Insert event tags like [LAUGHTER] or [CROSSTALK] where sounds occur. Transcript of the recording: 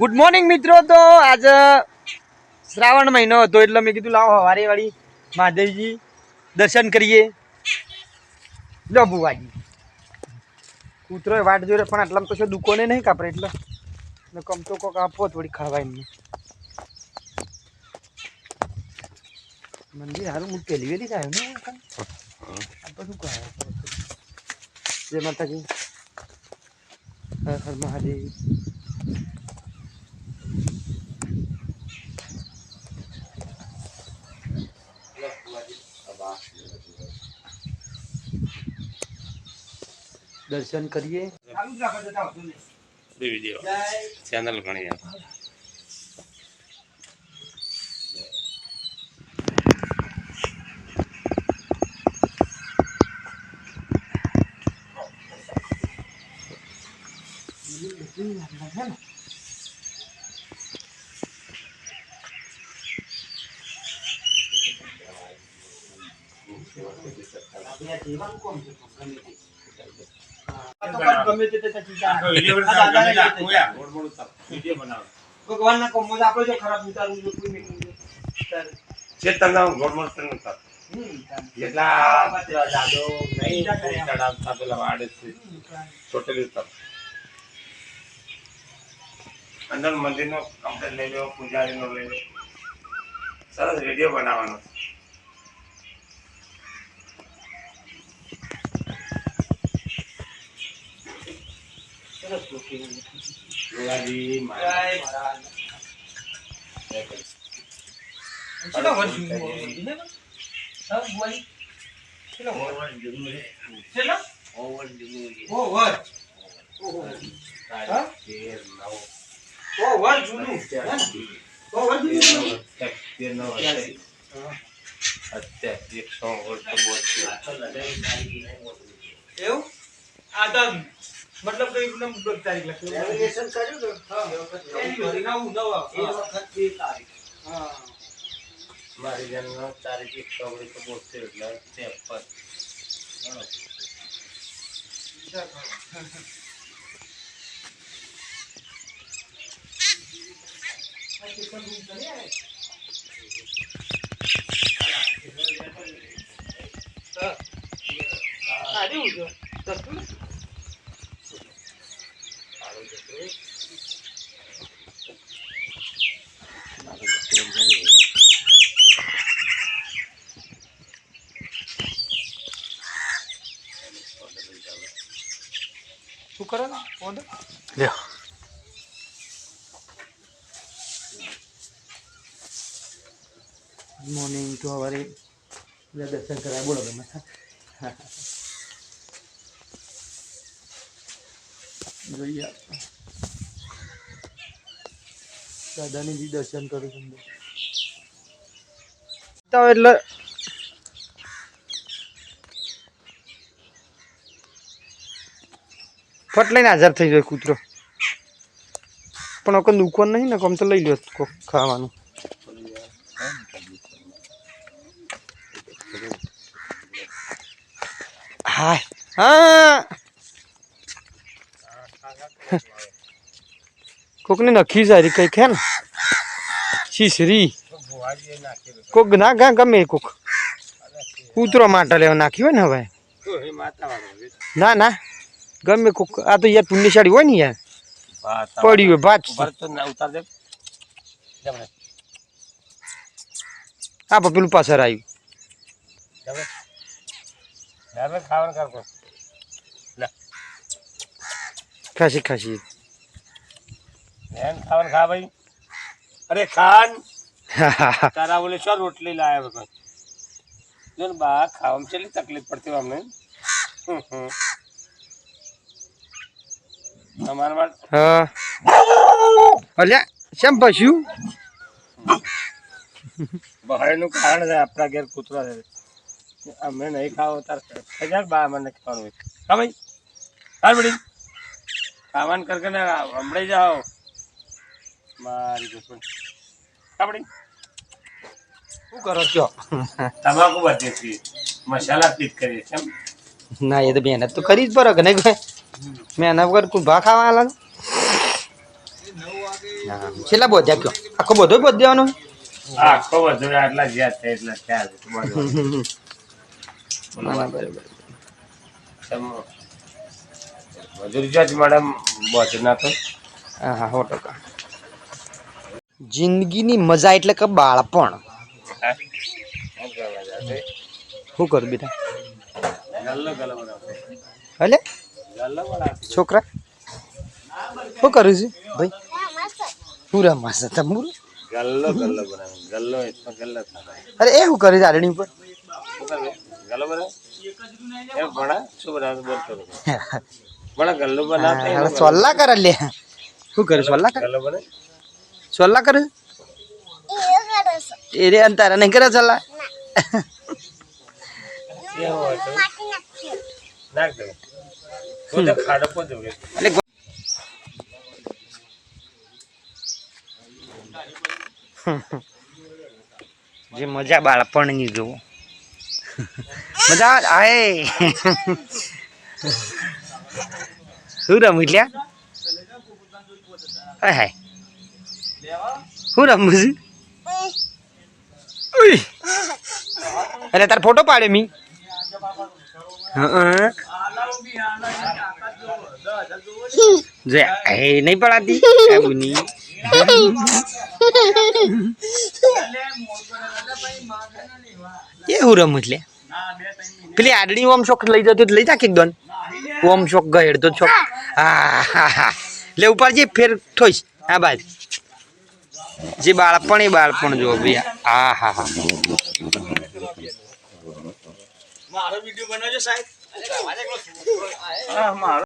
Good morning મિત્રો. તો આજે શ્રાવણ મહિનો હતો એટલે મેં કીધું, લાવો હવારે વાળી મહાદેવજી દર્શન કરીએ. લો બુવાજી કૂતરો વાટ જોડે પણ આટલામાં તો શું દુકોને નહીં કાપડે એટલે? ને કમ તો કોક આપો થોડી ખાવા એમને. મંદિર સારું હું પહેલી વેલી આવ્યો ને આપણે શું કહે? જય માતાજી. હર હર મહાદેવ. દર્શન કરીએ. વીડિયો ચેનલ ઘણી જો ખરાબ જો કોઈ તને ઉતાર. નહીં ચડાવતા પેલા વાડે છે. ટોટલી ઉતાર. અંદર મંદિરનો કમ્પ્લેટ લઈ લો પૂજારીનો લઈ લો. સરસ વીડિયો બનાવવાનો. સરસ મહારાજ. કેટલો વર્ષ જૂનું હોવું જોઈએ કે એકદમ બુઆજી? તારીખ? કેટલો? ઓહો, વર્ષ. ઓહો. હા? હે ને? હા. તો મતલબ કે એકદમ દસ તારીખ લખી. હા. નવું, નવું. મારી જન્મ તારીખ એકસો ઓગણીસો બોતેર એટલે ત્રેપન આ દેવું છે. સસ્તું કરે ને? order? Good મોર્નિંગ our બધા દર્શન કરાય બોલો તમે જોઈએ દાદાની દર્શન કરું છું તો એટલે ફટ લઈને હાજર થઈ જાય કૂતરો. પણ કોઈ દુકાન નહીં ને કમ તો લઈ લો કોક ખાવાનું. હાય. હા. કોકને નખી સારી કઈ ખે ને. શીશરી. કોક ના ગા ગમે કોક. કૂતરો માટે લેવા નાખ્યું હોય ને હવે. ના ના. ગમે કોક આ તો યાર પુણ્યશાળી હોય ને યાર પડ્યું હોય ભાત ઉતાર દે આ પેલું પાછળ આવ્યું ખાવાનું કરતો ખાસી ખાસી બેન ખાવાનું ખા ભાઈ અરે ખાન તારા બોલે શું રોટલી લાયા વગર જો ને બા ખાવામાં કેટલી તકલીફ પડતી હોય અમને હમ, હમ. અમારા માટે હા. અલ્યા શેમ પસ્યું બહારનું કારણ છે આપણા ઘેર કૂતરા છે. અમે નહીં ખાવો તાર હજાર બા મને ખાવાનું હોય. હા ભાઈ. હાલ બડી ખાવાનું કર ને હમણાં જાઓ મારી દુશ્મન. હા બડી શું કરો છો? તમાકુ બધે મસાલા પીટ કરીએ છીએ ના એ તો મહેનત તો કરી જ પડે કે નહીં કોઈ? મહેનત વગર કોઈ ભા ખાવા આલા છેલ્લા બોધ્યા કયો આખો બધો બોધ દેવાનો આખો બધો આટલા જ્યાં છે એટલા ના, બરાબર બોજ જિંદગીની મજા એટલે કે બાળપણ. શું કરું બેટા? ગલ્લો છોકરા? શું કર્યું છે? ભાઈ? પૂરા માસ તમુર ગલ્લો ગલ્લો બનાવે. ગલ્લો એટલો ગલ્લો. અરે એ શું કરે છે આરણી ઉપર? ગલ્લો બનાવે? એ ભણા? શું બનાવે? બોલતો ભણા ગલ્લો અરે સોલ્લા કરે લે. શું કરે? સોલ્લા કરે? ગલ્લો બને? સોલ્લા કરે? એ રે અંતારા નહીં કરે સોલ્લા? નાખ દે. [LAUGHS] પોતે ખાડો પોતે ઉડે. એટલે [LAUGHS] જે મજા બાળપણની જુઓ. મજા આવે? [LAUGHS] શું રમું એટલે? હાય હાય. શું રમું છું? અરે તાર ફોટો પાડે મી. હં. એ નહીં પડાતી? એવું નહીં એ હું રમું એટલે? પેલી આડડી ઓમ શોખ લઈ જતો લઈ જા દોન. ઓમ શોખ ગયેડ તો શોખ. હા હા હા. લે ઉપર જે ફેર થોઈશ હા બાજ જે બાળપણ એ બાળપણ જો ભાઈ. હા હા. હા હા, મારો